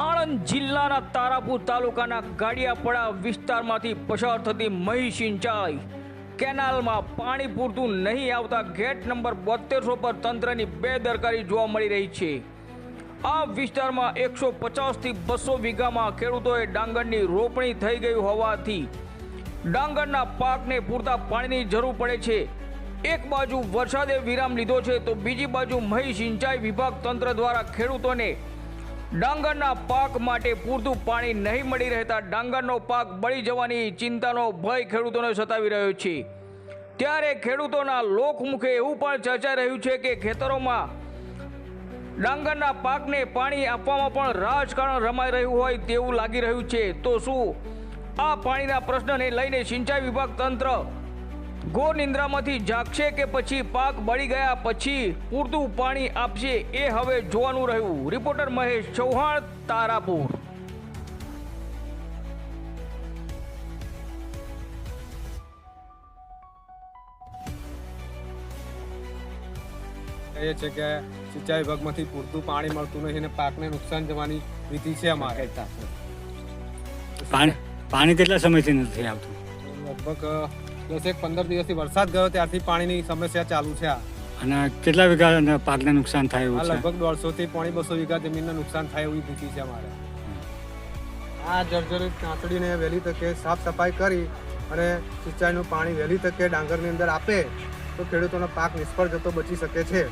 આણંદ જિલ્લાના તારાપુર તાલુકાના ગાડિયાપડા વિસ્તારમાંથી પસાર થતી મહી સિંચાઈ. કેનાલમાં પાણી પૂરતું નહીં આવતા ગેટ નંબર બોતેરસો પર તંત્રની બેદરકારી જોવા મળી રહી છે. આ વિસ્તારમાં એકસો પચાસથી બસો વીઘામાં ખેડૂતોએ ડાંગરની રોપણી થઈ ગઈ હોવાથી ડાંગરના પાકને પૂરતા પાણીની જરૂર પડે છે. એક બાજુ વરસાદે વિરામ લીધો છે તો બીજી બાજુ મહી સિંચાઈ વિભાગ તંત્ર દ્વારા ખેડૂતોને ડાંગરના પાક માટે પૂરતું પાણી નહીં મળી રહેતા ડાંગરનો પાક બળી જવાની ચિંતાનો ભય ખેડૂતોને સતાવી રહ્યો છે. ત્યારે ખેડૂતોના લોકમુખે એવું પણ ચર્ચાઈ રહ્યું છે કે ખેતરોમાં ડાંગરના પાકને પાણી આપવામાં પણ રાજકારણ રમાઈ રહ્યું હોય તેવું લાગી રહ્યું છે. તો શું આ પાણીના પ્રશ્નને લઈને સિંચાઈ વિભાગ તંત્ર ઘોર નિંદ્રામાંથી જાગશે કે પછી પાક બળી ગયા પછી પૂરતું પાણી આપશે એ હવે જોવાનું રહ્યું. રિપોર્ટર મહેશ ચૌહાણ તારાપુર. એ છે કે સિંચાઈ વિભાગમાંથી પૂરતું પાણી મળતું નથી અને પાકને નુકસાન જવાની ભીતિ છે અમારે. પાણી પાણી કેટલા સમયથી નથી આવતું? લગભગ દસેક પંદર દિવસથી વરસાદ ગયો ત્યારથી પાણીની સમસ્યા ચાલુ છે આ. અને કેટલા વીઘા પાકને નુકસાન થાય એવું છે? લગભગ દોઢસો થી પોણી બસો વીઘા જમીનને નુકસાન થાય એવી ભીતી છે અમારે. આ જર્જરિત કાંતડીને વહેલી તકે સાફ સફાઈ કરી અને સિંચાઈનું પાણી વહેલી તકે ડાંગરની અંદર આપે તો ખેડૂતોનો પાક નિષ્ફળ જતો બચી શકે છે.